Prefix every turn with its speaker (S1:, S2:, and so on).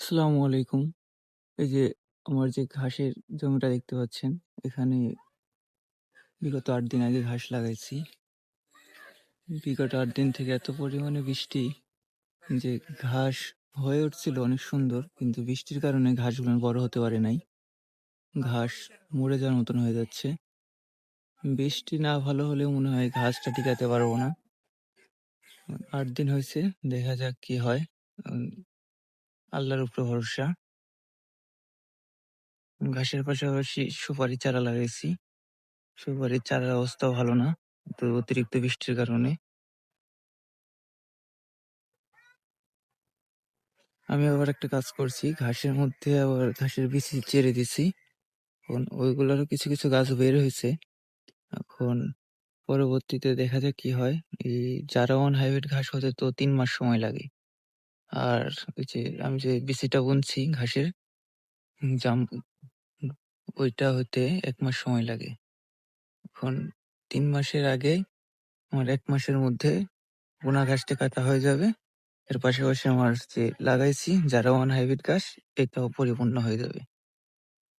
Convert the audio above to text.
S1: আসসালামু আলাইকুম। এই যে আমার যে ঘাসের জমিটা দেখতে পাচ্ছেন, এখানে বিগত ৮ দিন আগে ঘাস লাগাইছি। বিগত ৮ দিন থেকে এত পরিমাণে বৃষ্টি যে ঘাস হয়ে উঠছিল অনেক সুন্দর। কিন্তু বৃষ্টির কারণে ঘাসগুলো বড় হতে পারে নাই। ঘাস মরে যাওয়ার মতন হয়ে যাচ্ছে। বৃষ্টি না ভালো হলেও মনে হয় ঘাসটা টিকাতে পারব না। ৮ দিন হইছে। দেখা যাক কি হয়। আল্লাহর উপরে ভরসা। ঘাসের পাশাপাশি সুপারি চারা লাগাইছি। সুপারির চারার অবস্থাও ভালো না। তো অতিরিক্ত বৃষ্টির কারণে। আমি আবার একটা কাজ করছি। ঘাসের মধ্যে আবার ঘাসের বিচি চেড়ে দিছি। এখন ওইগুলারও কিছু, কিছু গাছ বের হয়েছে এখন পরবর্তীতে দেখা যাক কি হয়। এই জারাওয়ান হাইব্রিড ঘাস হতে তো তিন মাস সময় লাগে। আর ওই যে আমি যে বিচিটা বুনছি ঘাসের জাম, ওইটা হতে এক মাস সময় লাগে। এখন তিন মাসের আগে আমার এক মাসের মধ্যে বোনা ঘাসটা কাটা হয়ে যাবে। এর পাশাপাশি আমার যে লাগাইছি, যারা ওয়ান হাইব্রিড ঘাস, এটাও পরিপূর্ণ হয়ে যাবে।